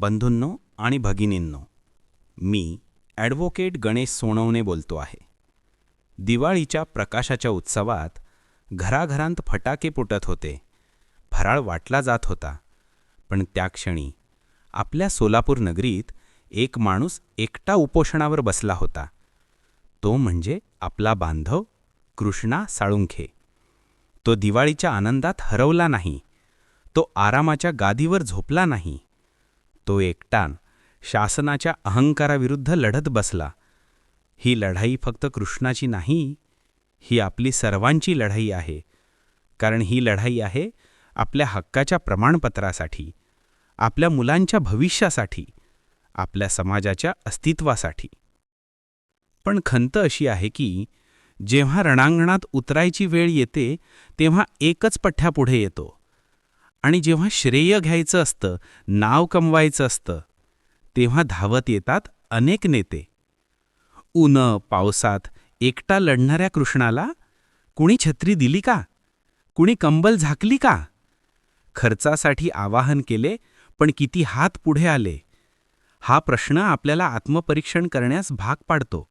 बंधूंनो आणि भगिनींनो मी ॲडव्होकेट गणेश सोनवणे बोलतो आहे. दिवाळीच्या प्रकाशाच्या उत्सवात घराघरांत फटाके फुटत होते. फराळ वाटला जात होता. पण त्या क्षणी आपल्या सोलापूर नगरीत एक माणूस एकटा उपोषणावर बसला होता. तो म्हणजे आपला बांधव कृष्णा साळुंखे. तो दिवाळीच्या आनंदात हरवला नाही. तो आरामाच्या गादीवर झोपला नाही. तो एकटान शासनाच्या अहंकाराविरुद्ध लढत बसला. ही लढाई फक्त कृष्णाची नाही ही आपली सर्वांची लढाई आहे. कारण ही लढाई आहे आपल्या हक्काच्या प्रमाणपत्रासाठी आपल्या मुलांच्या भविष्यासाठी आपल्या समाजाच्या अस्तित्वासाठी. पण खंत अशी आहे की जेव्हा रणांगणात उतरायची वेळ येते तेव्हा एकच पठ्ठ्यापुढे येतो. आणि जेव्हा श्रेय घ्यायचं असतं नाव कमवायचं असतं तेव्हा धावत येतात अनेक नेते. ऊन पावसात एकटा लढणाऱ्या कृष्णाला कुणी छत्री दिली का? कुणी कंबल झाकली का? खर्चासाठी आवाहन केले पण किती हात पुढे आले? हा प्रश्न आपल्याला आत्मपरीक्षण करण्यास भाग पाडतो.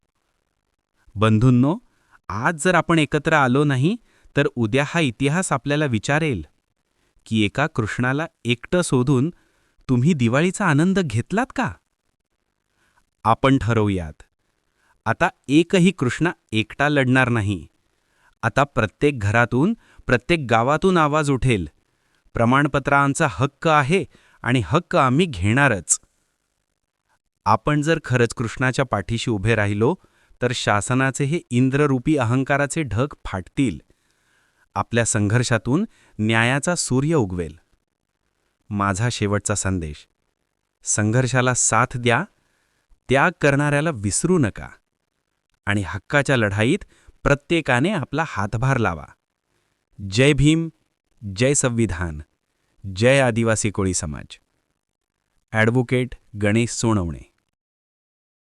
बंधूंनो आज जर आपण एकत्र आलो नाही तर उद्या हा इतिहास आपल्याला विचारेल. की एका कृष्णाला एकटं शोधून तुम्ही दिवाळीचा आनंद घेतलात का? आपण ठरवूयात. आता एकही कृष्णा एकटा लढणार नाही. आता प्रत्येक घरातून प्रत्येक गावातून आवाज उठेल. प्रमाणपत्रांचा हक्क आहे आणि हक्क आम्ही घेणारच. आपण जर खरंच कृष्णाच्या पाठीशी उभे राहिलो तर शासनाचे हे इंद्ररूपी अहंकाराचे ढग फाटतील. आपल्या संघर्षातून न्यायाचा सूर्य उगवेल. माझा शेवटचा संदेश. संघर्षाला साथ द्या त्याग करणाऱ्याला विसरू नका आणि हक्काच्या लढाईत प्रत्येकाने आपला हातभार लावा. जय भीम जय संविधान जय आदिवासी कोळी समाज. ॲडव्होकेट गणेश सोनवणे.